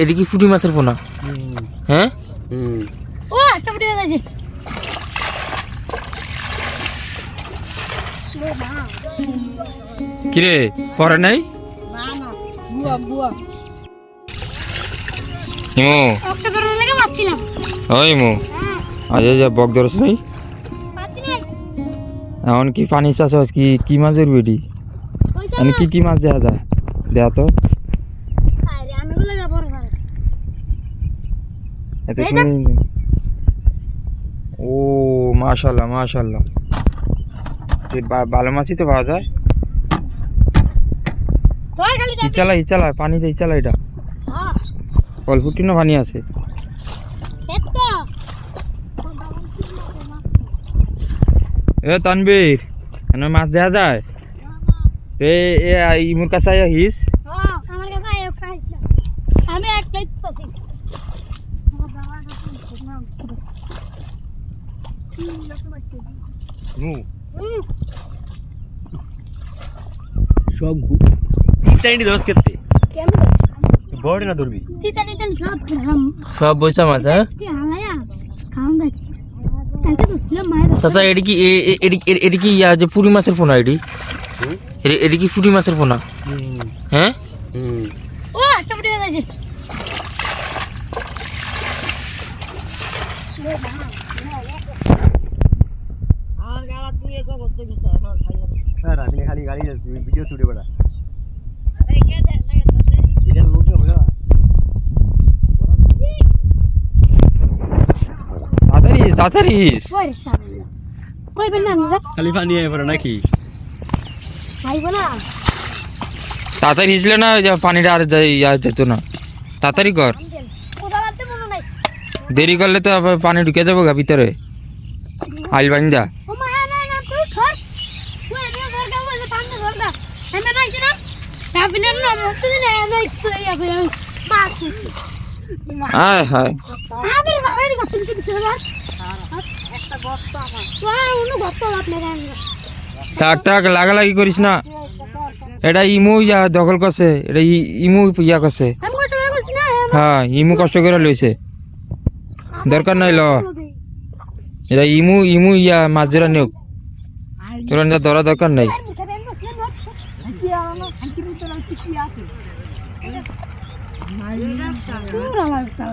এটা কি পুঁটি মাছের পোনা? হ্যাঁ? ও আজকে ফুটে গেছে কিরে পরে নাই? না না বুয়া বুয়া। ইমু। একটা ধরনের লেগে পাচ্ছিলাম ও ইমু। হ্যাঁ। আজ যা বক ধরছ নাই? এখন কি পানি চাষ কি কি মাছ ধরবি ওই মানে কি কি মাছ দেওয়া যায়? দেয়া তো আরে আমি গুলো যাব রে ভাই এইটা? শুনি ও মাশাল্লাহ মাশাল্লাহ। ভালো মাছই তো পাওয়া যায়। ইচালা ইচালা ইচালা এটা। হ্যাঁ অল্প টিনো পানি আছে। এ তানবীর মাছ দেওয়া যায়? এ এ ইমুর কাছে হিস হ্যাঁ আমার কাছে আয় খাইছে আমি এক প্লেট তো ঠিক সব ইটাইনি দোষ করতে বড় না ধরবি সব খাম। বইসা মাছ হ্যাঁ? চাচা এটি কি এটি কি ইয়া যে পুরি মাছের পোনা এটি? এটি- কি পুরি মাছের পোনা? হ্যাঁ? হুম। ও স্যার আপনি খালি গাড়ি ভিডিও শুটে বেড়া। খালি পানি আয় পড়ে নাকি? তাড়াতাড়ি হিসলে না পানিটা আর ইয়া যেত না। তাড়াতাড়ি কর। দেরি করলে তো আবার পানি ঢুকে যাব গা ভিতরে। আইল বান্ধা তুই ধর। তুই এটা ধর কা বলে না? রাখছি দিন মাছ হায় ছিল একটা আমার ওয়া আপনার থাক থাক লাগালাগি করিস না। এটা ইমু ইয়া দখল করছে এটা ই- ইমু ইয়া করছে। আমি কষ্ট করে বসছি না হ্যাঁ ইমু কষ্ট করে লইছে। দরকার নাই ল। এটা ইমু ইমু ইয়া মাছ ধরা নিয়োগ। তোরা ধরা দরকার নাই।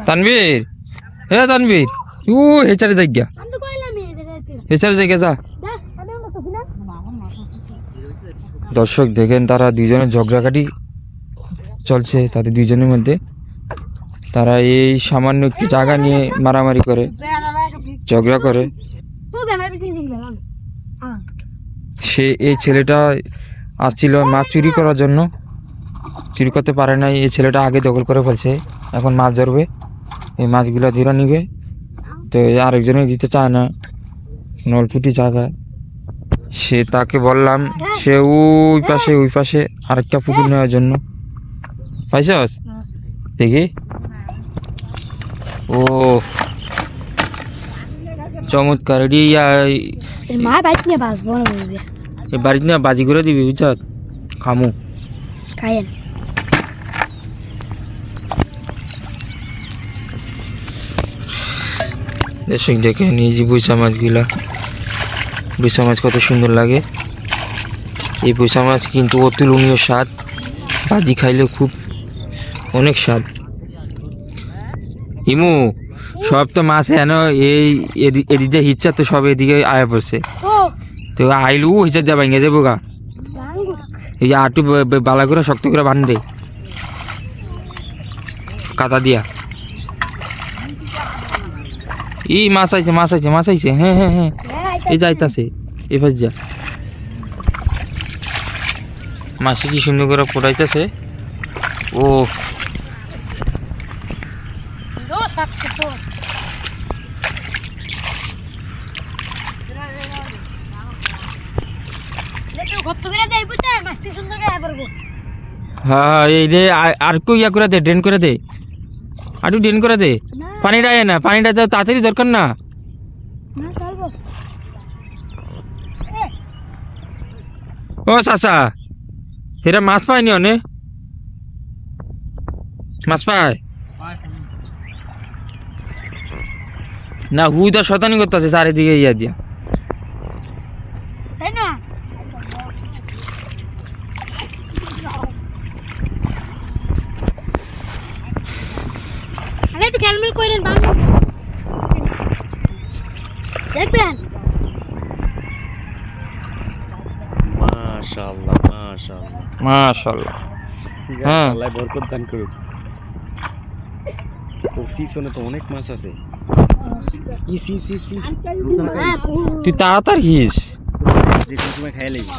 তানবীর হে তানবীর ও হেচারে জায়গা হেচারে জায়গা যা। দর্শক দেখেন, তারা দুইজনের ঝগড়াকাটি চলছে, তাদের দুজনের মধ্যে। তারা এই সামান্য একটু জায়গা নিয়ে মারামারি করে, ঝগড়া করে। সে, এই ছেলেটা আসছিল মাছ চুরি করার জন্য। চুরি করতে পারে নাই, এই ছেলেটা আগে দখল করে ফেলছে। এখন মাছ ধরবে। এই মাছগুলো ধরে নিবে। তো আরেকজনে দিতে চায় না। নলফুটি জায়গা। সে তাকে বললাম, সে ওই পাশে ওই পাশে আরেকটা পুকুর নেওয়ার জন্য। পাইছস? দেখি। ও, চমৎকার। এটি মা বাইক নিয়ে বাসবো না এই বাড়িতে না বাজি করে দিবি বুঝছ? খামু। খাইয়েন। দর্শক দেখে নিয়ে যে বৈশা মাছগুলা বৈশা মাছ কত সুন্দর লাগে। এই বৈশা মাছ কিন্তু অতুলনীয় স্বাদ। ভাজি খাইলে খুব অনেক স্বাদ। ইমু সব তো মাছ হেন এই এদি- এদিকে হিচ্ছা তো সব এদিকে আয়া পড়ছে। তো আইলু হিচ্ছা যা ভাঙে যাব গা এই আটু বালা করে শক্ত করে বান দে। কাটা দিয়া। ই, মাছ আইছে মাছ আইছে মাছ আইছে। হ্যাঁ হ্যাঁ হ্যাঁ। এই যাইতাছে পাশ যা মাছে কি সুন্দর করে ফোটাইতেছে? ও রো সাতশো তো কত করে দেয় বুঝতে মাছটি সুন্দর করে পারব হ্যাঁ এই রে আর- ইয়া করে দে ড্রেন করে দে। আর একটু ড্রেন করে দে। না। পানিটা আয় না পানিটা তো তাড়াতাড়ি দরকার না। ও চাচা এরা মাছ পায়নি অনে? মাছ পায়? না হুই তো শতানি করতেছে চারিদিকে ইয়া দিয়া তাই না আরে একটু খেলমেল করেন বাংলা দেখবেন? মাশাআল্লাহ মাশাআল্লাহ। হ্যাঁ। আল্লাহ বরকত দান করুক। পিছনে তো অনেক মাছ আছে। ইস তুই তাড়াতাড়ি হিস সময় খাই লাগবে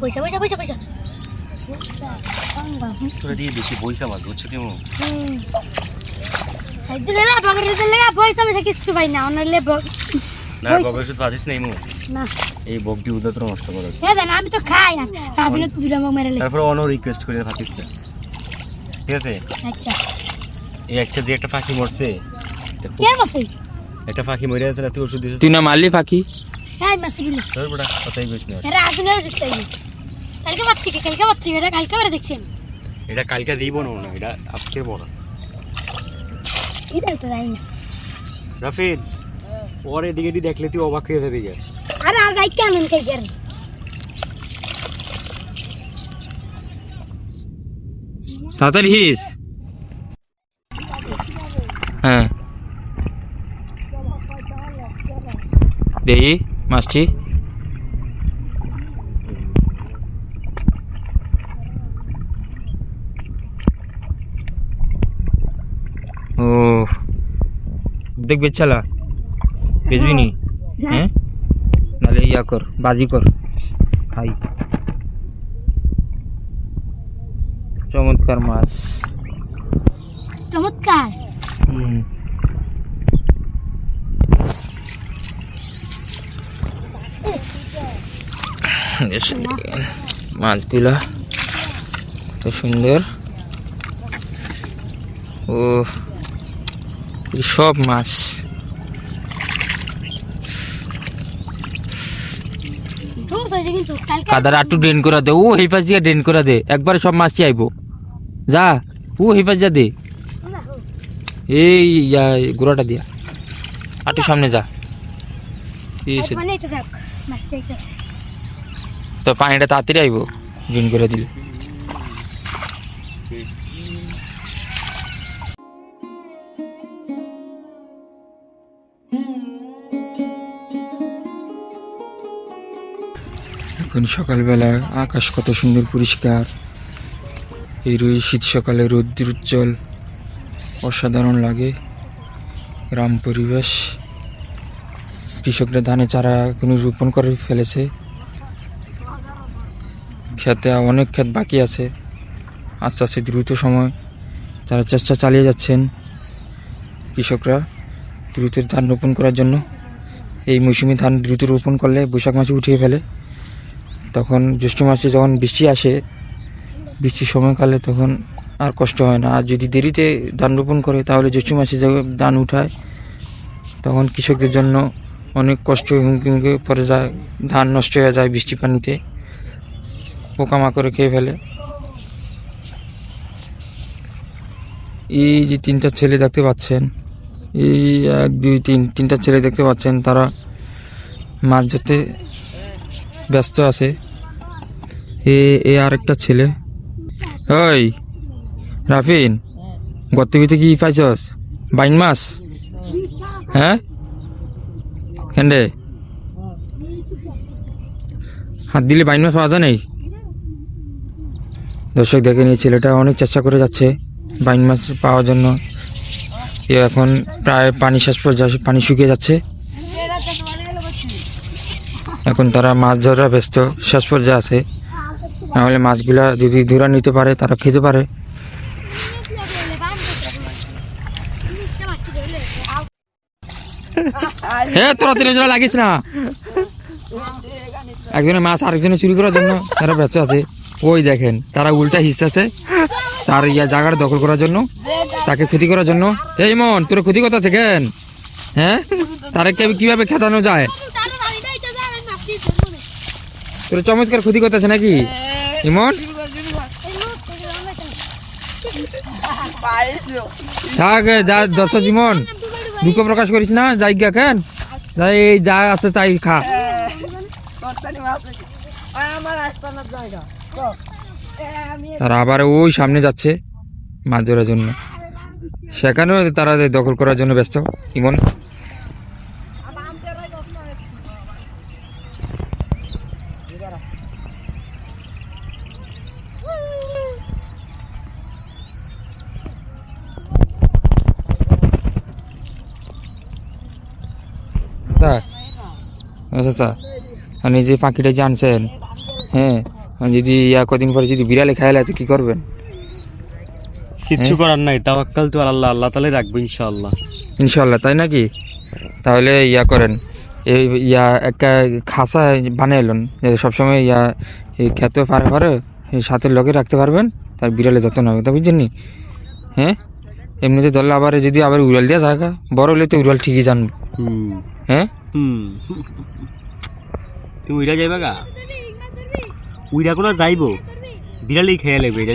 পয়সা পয়সা পয়সা পয়সা তোরা দিয়ে বেশি পয়সা মাছ বুঝছ তুমি দিলে বগের দিলে পয়সা পয়সা কিছু পাই না অনলে না না এই বকটি উদা নষ্ট করাস হে দেন আমি তো খাই না আপনি তো দুটা মুখ মেরে তারপর অন্য রিকোয়েস্ট করে থাকিস না ঠিক আছে আচ্ছা এই আজকে যে একটা পাখি মরছে। কে মাসে একটা পাখি মরে আছে না তুই ওষুধ দিছিস তুই না মারলি ফাঁকি? হ্যাঁ মাসে গিলে তোর বড়া কথাই কইস না। এরা আসলে ওষুধ খাই কালকে পাচ্ছি কে? কালকে পাচ্ছি এটা কালকে বেড়ে দেখছেন এটা কালকে দিব না না এটা আজকে বড়। এটা তো যাই না। রাফিদ ওর এদিকে দেখলে তুই অবাক হয়ে যাবি আরে আর রাইকে আনন্দ খাই গেল তাড়াতাড়ি হিস। হ্যাঁ। দেখি মাছটি ও দেখ বেচালা বেচবি নি? হ্যাঁ। নাহলে ইয়া কর বাজি কর। খাই। চমৎকার মাছ। চমৎকার। হুম। মাছগুলা কত সুন্দর। ও এই সব মাছ। কাদার আটু ড্রেন করে দে, ও এই পাশ দিয়ে ড্রেন করে দে, একবার সব মাছই আইবো। যা, ও এই পাশ যা দে। এই গোড়াটা দিয়া। আটু সামনে যা। মাছ তো পানিটা তাড়াতাড়ি আইব ড্রেন করে দিলে। এখন সকালবেলা আকাশ কত সুন্দর পরিষ্কার। এই রুই শীত সকালে রৌদ্র উজ্জ্বল, অসাধারণ লাগে। গ্রাম পরিবেশ। কৃষকরা ধানে চারা এখন রোপণ করে ফেলেছে। খেতে অনেক ক্ষেত বাকি আছে। আস্তে আস্তে দ্রুত সময় তারা চেষ্টা চালিয়ে যাচ্ছেন কৃষকরা দ্রুত ধান রোপণ করার জন্য। এই মৌসুমি ধান দ্রুত রোপণ করলে বৈশাখ মাসে উঠিয়ে ফেলে। তখন জ্যৈষ্ঠ মাসে যখন বৃষ্টি আসে, বৃষ্টির সময়কালে তখন আর কষ্ট হয় না। আর যদি দেরিতে ধান রোপণ করে, তাহলে জ্যৈষ্ঠ মাসে যখন ধান উঠায়, তখন কৃষকদের জন্য অনেক কষ্ট হুমকি মুখে পড়ে যায়। ধান নষ্ট হয়ে যায় বৃষ্টি পানিতে। পোকামাকড়ে খেয়ে ফেলে। এই যে তিনটা ছেলে দেখতে পাচ্ছেন, এই এক, দুই, তিন, তিনটা ছেলে দেখতে পাচ্ছেন, তারা মাছ ধরতে ব্যস্ত আছে। এ এ আরেকটা ছেলে। ওই, রাফিন গর্তবিতে কি পাইছস? বাইন মাছ? হ্যাঁ? কেন হাত দিলে বাইন মাছ পাওয়া নেই? দর্শক, দেখেন, এই ছেলেটা অনেক চেষ্টা করে যাচ্ছে বাইন মাছ পাওয়ার জন্য। এ এখন প্রায় পানি শেষ পর্যায়ে পানি শুকিয়ে যাচ্ছে। এখন তারা মাছ ধরা ব্যস্ত, শেষ পর্যায়ে আছে। নাহলে মাছগুলা যদি ধরা নিতে পারে, তারা খেতে পারে। হ্যাঁ তোরা লাগিস না। মাছ আরেকজনে চুরি করার জন্য তারা আছে। ওই দেখেন, তারা উল্টা হিসছে তার ইয়া জায়গাটা দখল করার জন্য, তাকে ক্ষতি করার জন্য। এই মন, তোর ক্ষতি কথা আছে কেন? হ্যাঁ তারা কীভাবে খেতানো যায়? তোর চমৎকার ক্ষতি করতেছে নাকি? ইমন? থেকে দর্শক ইমন, দুঃখ প্রকাশ করিস না, যাই জায়গা কেন যাই যা আছে তাই খা। তারা আবার ওই সামনে যাচ্ছে মাছ ধরার জন্য। সেখানেও তারা দখল করার জন্য ব্যস্ত। ইমন? তা আচ্ছা আচ্ছা। আপনি যে পাখিটা জানছেন হ্যাঁ যদি ইয়া কদিন পরে যদি বিড়ালে খাইলে তো কি করবেন? কিচ্ছু হ্যাঁ? করার নাই তাওয়াক্কাল তো আল্লাহ আল্লাহ তালাই রাখব ইনশাআল্লাহ। ইনশাল্লাহ তাই নাকি? তাহলে ইয়া করেন এই ইয়া একটা খাসা বানিয়ে এলেন সবসময় ইয়া এই খেতে পারে পারে এই সাথে লগে রাখতে পারবেন তার বিড়ালে যত্ন হবে তা বুঝছেন নি? হ্যাঁ? এমনিতে ধরলে আবার যদি আবার উড়াল দেওয়া থাকা বড় হলে তো উড়াল ঠিকই জানবে। হ্যাঁ? হুম। তুমি উইরা যাইবা গা? উইরা কোনো যাইব? বিড়ালেই খেয়ে লাগবে এটা